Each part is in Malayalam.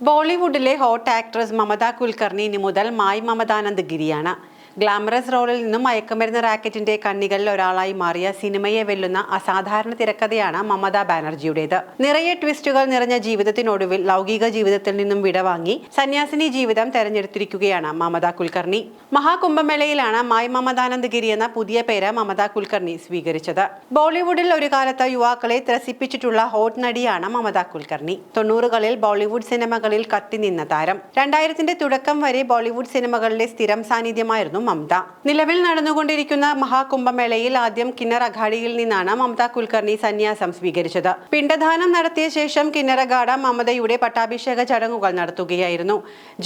ബോളിവുഡിലെ ഹോട്ട് ആക്ട്രസ് മമത കുൽക്കർണി ഇനി മുതൽ മായി മമതാനന്ദ് ഗിരിയാണ് ഗ്ലാമറസ് റോളിൽ നിന്നും മയക്കുമരുന്ന് റാക്കറ്റിന്റെ കണ്ണികളിൽ ഒരാളായി മാറിയ സിനിമയെ വെല്ലുന്ന അസാധാരണ തിരക്കഥയാണ് മമത ബാനർജിയുടേത്. നിറയെ ട്വിസ്റ്റുകൾ നിറഞ്ഞ ജീവിതത്തിനൊടുവിൽ ലൗകിക ജീവിതത്തിൽ നിന്നും വിടവാങ്ങി സന്യാസിനി ജീവിതം തെരഞ്ഞെടുത്തിരിക്കുകയാണ് മമത കുൽക്കർണി. മഹാകുംഭമേളയിലാണ് മായി മമതാനന്ദ് ഗിരി എന്ന പുതിയ പേര് മമത കുൽക്കർണി സ്വീകരിച്ചത്. ബോളിവുഡിൽ ഒരു കാലത്ത് യുവാക്കളെ ത്രസിപ്പിച്ചിട്ടുള്ള ഹോട്ട് നടിയാണ് മമത കുൽക്കർണി. തൊണ്ണൂറുകളിൽ ബോളിവുഡ് സിനിമകളിൽ കത്തിനിന്ന താരം. രണ്ടായിരത്തിന്റെ തുടക്കം വരെ ബോളിവുഡ് സിനിമകളിലെ സ്ഥിരം സാന്നിധ്യമായിരുന്നു മമത. നിലവിൽ നടന്നുകൊണ്ടിരിക്കുന്ന മഹാകുംഭമേളയിൽ ആദ്യം കിന്നർ അഘാടിയിൽ നിന്നാണ് മമത കുൽക്കർണി സന്യാസം സ്വീകരിച്ചത്. പിണ്ടദാനം നടത്തിയ ശേഷം കിന്നറഘാട മമതയുടെ പട്ടാഭിഷേക ചടങ്ങുകൾ നടത്തുകയായിരുന്നു.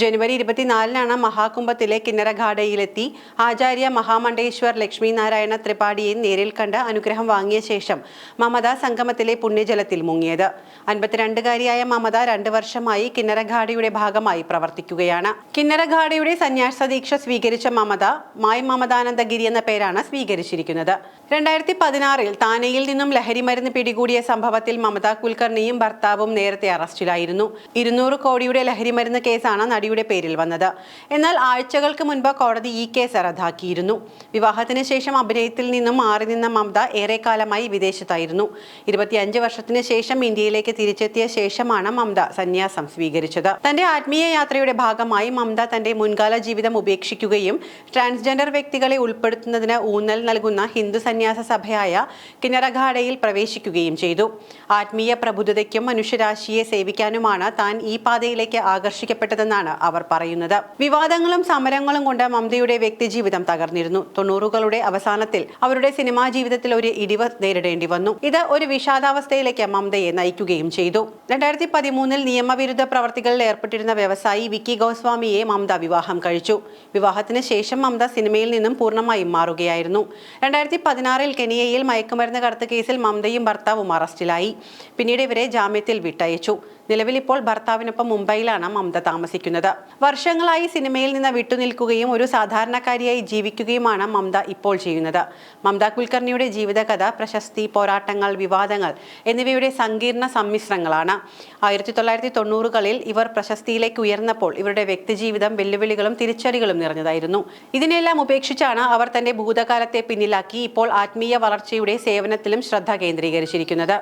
ജനുവരി ഇരുപത്തിനാലിനാണ് മഹാകുംഭത്തിലെ കിന്നറഘാടയിലെത്തി ആചാര്യ മഹാമണ്ഡേശ്വർ ലക്ഷ്മി നാരായണ ത്രിപാഠിയെ നേരിൽ കണ്ട് അനുഗ്രഹം വാങ്ങിയ ശേഷം മമത സംഗമത്തിലെ പുണ്യജലത്തിൽ മുങ്ങിയത്. അൻപത്തിരണ്ടുകാരിയായ മമത രണ്ട് വർഷമായി കിന്നറഘാടയുടെ ഭാഗമായി പ്രവർത്തിക്കുകയാണ്. കിന്നറഘാടയുടെ സന്യാസ ദീക്ഷ സ്വീകരിച്ച മമത മായി മമതാനന്ദഗിരി എന്ന പേരാണ് സ്വീകരിച്ചിരിക്കുന്നത്. രണ്ടായിരത്തി പതിനാറിൽ താനെയിൽ നിന്നും ലഹരിമരുന്ന് പിടികൂടിയ സംഭവത്തിൽ മമത കുൽക്കർണിയും ഭർത്താവും നേരത്തെ അറസ്റ്റിലായിരുന്നു. ഇരുന്നൂറ് കോടിയുടെ ലഹരിമരുന്ന് കേസാണ് നടിയുടെ പേരിൽ വന്നത്. എന്നാൽ ആഴ്ചകൾക്ക് മുൻപ് കോടതി ഈ കേസ് റദ്ദാക്കിയിരുന്നു. വിവാഹത്തിന് ശേഷം അഭിനയത്തിൽ നിന്നും മാറി നിന്ന മമത ഏറെക്കാലമായി വിദേശത്തായിരുന്നു. ഇരുപത്തിയഞ്ച് വർഷത്തിന് ശേഷം ഇന്ത്യയിലേക്ക് തിരിച്ചെത്തിയ ശേഷമാണ് മമത സന്യാസം സ്വീകരിച്ചത്. തന്റെ ആത്മീയ യാത്രയുടെ ഭാഗമായി മമത തന്റെ മുൻകാല ജീവിതം ഉപേക്ഷിക്കുകയും ട്രാൻസ്ജെൻഡർ വ്യക്തികളെ ഉൾപ്പെടുത്തുന്നതിന് ഊന്നൽ നൽകുന്ന ഹിന്ദു സന്യാസ സഭയായ കിണറഘാടയിൽ പ്രവേശിക്കുകയും ചെയ്തു. ആത്മീയ പ്രബുദ്ധതയ്ക്കും മനുഷ്യരാശിയെ സേവിക്കാനുമാണ് താൻ ഈ പാതയിലേക്ക് ആകർഷിക്കപ്പെട്ടതെന്നാണ് അവർ പറയുന്നത്. വിവാദങ്ങളും സമരങ്ങളും കൊണ്ട് മമതയുടെ വ്യക്തിജീവിതം തകർന്നിരുന്നു. തൊണ്ണൂറുകളുടെ അവസാനത്തിൽ അവരുടെ സിനിമാ ജീവിതത്തിൽ ഒരു ഇടിവ് നേരിടേണ്ടി വന്നു. ഇത് ഒരു വിഷാദാവസ്ഥയിലേക്ക് മമതയെ നയിക്കുകയും ചെയ്തു. രണ്ടായിരത്തി പതിമൂന്നിൽ നിയമവിരുദ്ധ പ്രവർത്തികളിൽ ഏർപ്പെട്ടിരുന്ന വ്യവസായി വിക്കി ഗോസ്വാമിയെ മമത വിവാഹം കഴിച്ചു. വിവാഹത്തിന് ശേഷം മമത സിനിമയിൽ നിന്നും പൂർണമായും മാറുകയായിരുന്നു. രണ്ടായിരത്തി പതിനാറിൽ കെനിയയിൽ മയക്കുമരുന്ന് കടത്ത് കേസിൽ മമതയും ഭർത്താവും അറസ്റ്റിലായി. പിന്നീട് ഇവരെ ജാമ്യത്തിൽ വിട്ടയച്ചു. നിലവിൽ ഇപ്പോൾ ഭർത്താവിനൊപ്പം മുംബൈയിലാണ് മമത താമസിക്കുന്നത്. വർഷങ്ങളായി സിനിമയിൽ നിന്ന് വിട്ടുനിൽക്കുകയും ഒരു സാധാരണക്കാരിയായി ജീവിക്കുകയുമാണ് മമത ഇപ്പോൾ ചെയ്യുന്നത്. മമത കുൽക്കർണിയുടെ ജീവിതകഥ പ്രശസ്തി പോരാട്ടങ്ങൾ വിവാദങ്ങൾ എന്നിവയുടെ സങ്കീർണ സമ്മിശ്രങ്ങളാണ്. ആയിരത്തി തൊള്ളായിരത്തി തൊണ്ണൂറുകളിൽ ഇവർ പ്രശസ്തിയിലേക്ക് ഉയർന്നപ്പോൾ ഇവരുടെ വ്യക്തിജീവിതം വെല്ലുവിളികളും തിരിച്ചടികളും നിറഞ്ഞതായിരുന്നു. ഇതിനെല്ലാം ഉപേക്ഷിച്ചാണ് അവർ തന്റെ ഭൂതകാലത്തെ പിന്നിലാക്കി ഇപ്പോൾ ആത്മീയ വളർച്ചയുടെ സേവനത്തിലും ശ്രദ്ധ കേന്ദ്രീകരിച്ചിരിക്കുന്നത്.